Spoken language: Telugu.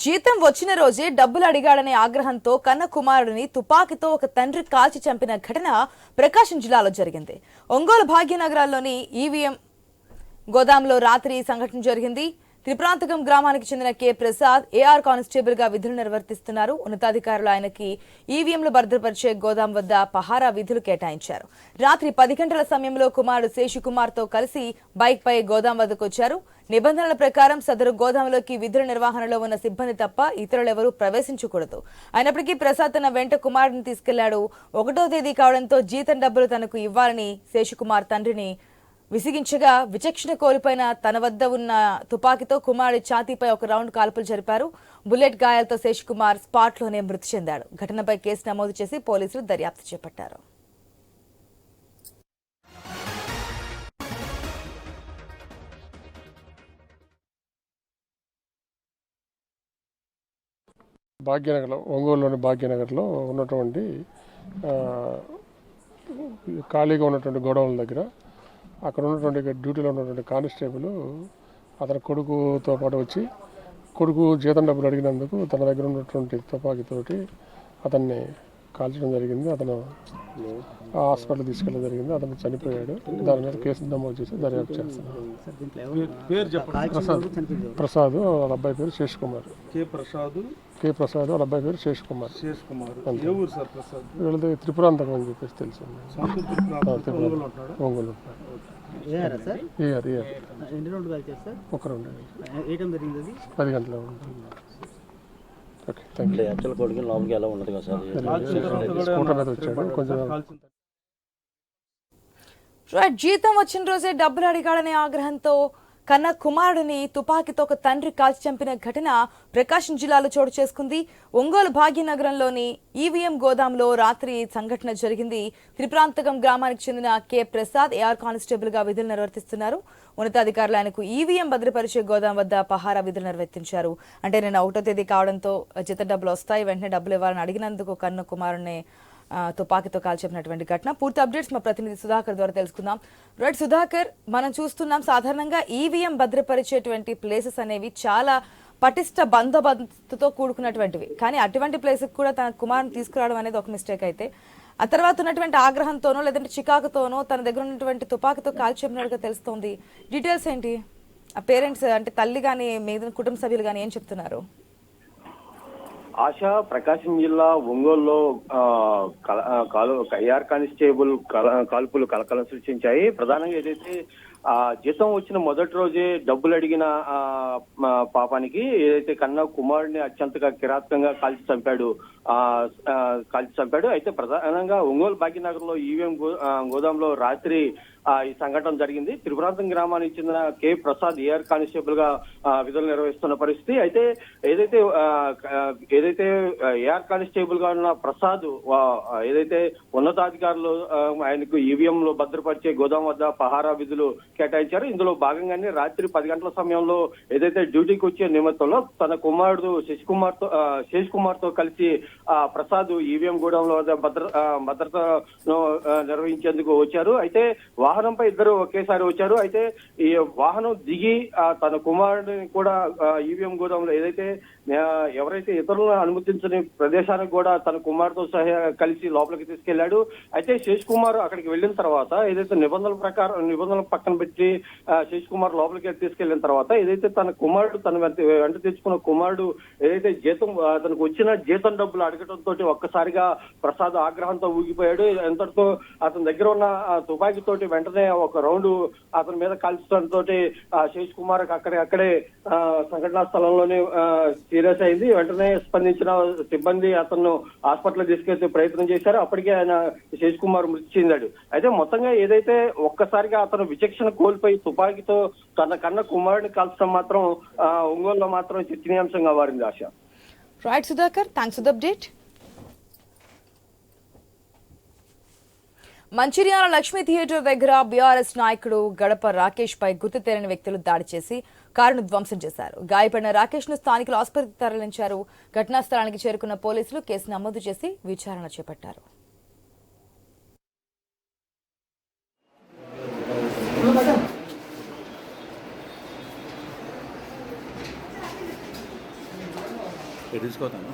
జీతం వచ్చిన రోజే డబ్బులు అడిగాడనే ఆగ్రహంతో కన్న కుమారుడిని తుపాకీతో ఒక తండ్రి కాల్చి చంపిన ఘటన ప్రకాశం జిల్లాలో జరిగింది. ఒంగోలు భాగ్యనగరాల్లోని ఈవీఎం గోదాంలో రాత్రి ఈ సంఘటన జరిగింది. త్రిప్రాంతకం గ్రామానికి చెందిన కె. ప్రసాద్ ఏఆర్ కానిస్టేబుల్గా విధులు నిర్వర్తిస్తున్నారు. ఉన్నతాధికారులు ఆయనకి ఈవీఎంలు భద్రపరిచే గోదాం వద్ద పహారా విధులు కేటాయించారు. రాత్రి పది గంటల సమయంలో కుమారుడు శేషుకుమార్తో కలిసి బైక్ పై గోదాం వద్దకు వచ్చారు. నిబంధనల ప్రకారం సదరు గోదాంలోకి విధుల నిర్వహణలో ఉన్న సిబ్బంది తప్ప ఇతరులెవరూ ప్రవేశించకూడదు. అయినప్పటికీ ప్రసాద్ తన వెంట కుమారుడిని తీసుకెళ్ళాడు. ఒకటో తేదీ కావడంతో జీతం డబ్బులు తనకు ఇవ్వాలని శేషుకుమార్ తండ్రిని విసిగించగా విచక్షణ కోల్పోయిన తన వద్ద ఉన్న తుపాకీతో కుమారుడి ఛాతీపై ఒక రౌండ్ కాల్పులు జరిపారు. బుల్లెట్ గాయాలతో శేషకుమార్ స్పాట్లోనే మృతి చెందాడు. ఘటనపై కేసు నమోదు చేసి పోలీసులు దర్యాప్తు చేపట్టారు. భాగ్యనగర్లో ఒంగోలులోని భాగ్యనగర్లో ఉన్నటువంటి ఖాళీగా ఉన్నటువంటి గోడౌన్ల దగ్గర అక్కడ ఉన్నటువంటి డ్యూటీలో ఉన్నటువంటి కానిస్టేబుల్ అతని కొడుకుతో పాటు వచ్చి కొడుకు జీతం డబ్బులు అడిగినందుకు తన దగ్గర ఉన్నటువంటి తుపాకీతోటి అతన్ని కాల్చడం జరిగింది. అతను హాస్పిటల్ తీసుకెళ్ళడం జరిగింది. అతను చనిపోయాడు. దాని మీద కేసు నమోదు చేసి దర్యాప్తు చెప్పండి. ప్రసాద్ వాళ్ళ అబ్బాయి పేరు శేష్ కుమార్. కే ప్రసాద్? కే ప్రసాద్ వాళ్ళ అబ్బాయి పేరు శేష్ కుమార్. శేష్ కుమార్. ఏ ఊరు సార్ ప్రసాద్? వీళ్ళది త్రిపురాంతకం అని చెప్పేసి తెలుసు. ఒంగోలు ఏఆరా ఎన్ని రౌండ్. పది గంటల ఉంటుంది యూ యాక్చువల్ కొడుకుని లోపలికి ఎలా ఉండదు కదా సార్? జీతం వచ్చిన రోజే డబ్బులు అడిగాడనే ఆగ్రహంతో కన్న కుమారుడిని తుపాకీతో ఒక తండ్రి కాల్చి చంపిన ఘటన ప్రకాశం జిల్లాలో చోటు చేసుకుంది. ఒంగోలు భాగ్యనగరంలోని ఈవీఎం గోదాంలో రాత్రి సంఘటన జరిగింది. త్రిప్రాంతకం గ్రామానికి చెందిన కె. ప్రసాద్ ఏఆర్ కానిస్టేబుల్గా విధులు నిర్వర్తిస్తున్నారు. ఉన్నతాధికారులు ఆయనకు ఈవీఎం భద్రపరిచే గోదాం వద్ద పహారా విధులు నిర్వర్తించారు. అంటే నేను ఒకటో తేదీ కావడంతో జీతం డబ్బులు వస్తాయి. వెంటనే డబ్బులు ఇవ్వాలని అడిగినందుకు కన్న కుమారుడిని తుపాకీతో కాల్చేపినటువంటి ఘటన. పూర్తి అప్డేట్స్ మా ప్రతినిధి సుధాకర్ ద్వారా తెలుసుకుందాం. రైట్ సుధాకర్ మనం చూస్తున్నాం సాధారణంగా ఈవీఎం భద్రపరిచేటువంటి ప్లేసెస్ అనేవి చాలా పటిష్ట బందోబస్తుతో కూడుకున్నటువంటివి. కానీ అటువంటి ప్లేస్ కూడా తన కుమారుని తీసుకురావడం అనేది ఒక మిస్టేక్ అయితే. ఆ తర్వాత ఉన్నటువంటి ఆగ్రహంతోనో లేదంటే చికాకుతోనో తన దగ్గర ఉన్నటువంటి తుపాకీతో కాల్చినట్టుగా తెలుస్తోంది. డీటెయిల్స్ ఏంటి? ఆ పేరెంట్స్ అంటే తల్లి కానీ మీద కుటుంబ సభ్యులు కానీ ఏం చెప్తున్నారు? ఆశ ప్రకాశం జిల్లా ఒంగోలులో కాలు ఐఆర్ కానిస్టేబుల్ కాల్పులు కలకలం సృష్టించాయి. ప్రధానంగా ఏదైతే ఆ జీతం వచ్చిన మొదటి రోజే డబ్బులు అడిగిన ఆ, పాపానికి ఏదైతే కన్నా కుమారుడిని అత్యంతగా కిరాతకంగా కాల్చి చంపాడు ఆ కాల్చి చంపాడు అయితే ప్రధానంగా ఒంగోలు భాగ్యనగర్లో ఈవీఎం గో- గోదాంలో రాత్రి ఆ, ఈ సంఘటన జరిగింది. త్రిపురాంతం గ్రామానికి చెందిన కె. ప్రసాద్ ఏఆర్ కానిస్టేబుల్గా విధులు నిర్వహిస్తున్న పరిస్థితి. అయితే ఏదైతే ఏదైతే ఏఆర్ కానిస్టేబుల్గా ఉన్న ప్రసాద్ ఏదైతే ఉన్నతాధికారులు ఆయనకు ఈవీఎం లో భద్రపరిచే గోదాం వద్ద పహారా విధులు కేటాయించారు. ఇందులో భాగంగానే రాత్రి పది గంటల సమయంలో ఏదైతే డ్యూటీకి వచ్చే నిమిత్తంలో తన కుమారుడు శశికుమార్తో శేష్ కుమార్తో కలిసి ఆ, ప్రసాద్ ఈవీఎం గూడెంలో భద్ర ఆ, భద్రతను నిర్వహించేందుకు వచ్చారు. అయితే వాహనంపై ఇద్దరు ఒకేసారి వచ్చారు. అయితే ఈ వాహనం దిగి తన కుమారుడిని కూడా ఈవీఎం గూడెంలో ఏదైతే ఎవరైతే ఇతరులను అనుమతించని ప్రదేశానికి కూడా తన కుమారుతో సహా కలిసి లోపలికి తీసుకెళ్ళాడు. అయితే శేష్ కుమార్ అక్కడికి వెళ్ళిన తర్వాత ఏదైతే నిబంధనల ప్రకారం నిబంధనల పక్కన పెట్టి శేష్ కుమార్ లోపలికి తీసుకెళ్ళిన తర్వాత ఏదైతే తన కుమారుడు తన వెంట వెంట తెచ్చుకున్న కుమారుడు ఏదైతే జీతం అతనికి వచ్చిన జీతం డబ్బులు అడగటంతో ఒక్కసారిగా ప్రసాద్ ఆగ్రహంతో ఊగిపోయాడు. ఎంతటితో అతని దగ్గర ఉన్న తుపాకీతోటి వెంటనే ఒక రౌండ్ అతని మీద కాల్చడంతో శేష్ కుమార్ అక్కడే అక్కడే సంఘటనా స్థలంలోనే సీరియస్ అయింది. వెంటనే స్పందించిన సిబ్బంది అతను హాస్పిటల్ తీసుకెళ్తే ప్రయత్నం చేశారు. అప్పటికే ఆయన శేష్ కుమార్ మృతి చెందాడు. అయితే మొత్తంగా ఏదైతే ఒక్కసారిగా అతను విచక్షణ కోల్పోయి తుపాకీతో తన కన్న కుమారుడిని కాల్చడం మాత్రం ఒంగోలులో మాత్రం చర్చనీయాంశంగా మారింది ఆశ. Right Sudhakar thanks for the update Mancherial Lakshmi theatre దగ్గర బీఆర్ఎస్ నాయకుడు గడప రాకేష్ పై గుర్తు తెలియని వ్యక్తులు దాడి చేసి కారును ధ్వంసం చేశారు. గాయపడిన రాకేష్ను స్థానికులు ఆసుపత్రికి తరలించారు. ఘటనా స్థలానికి చేరుకున్న పోలీసులు కేసు నమోదు చేసి విచారణ చేపట్టారు. తీసుకోతాను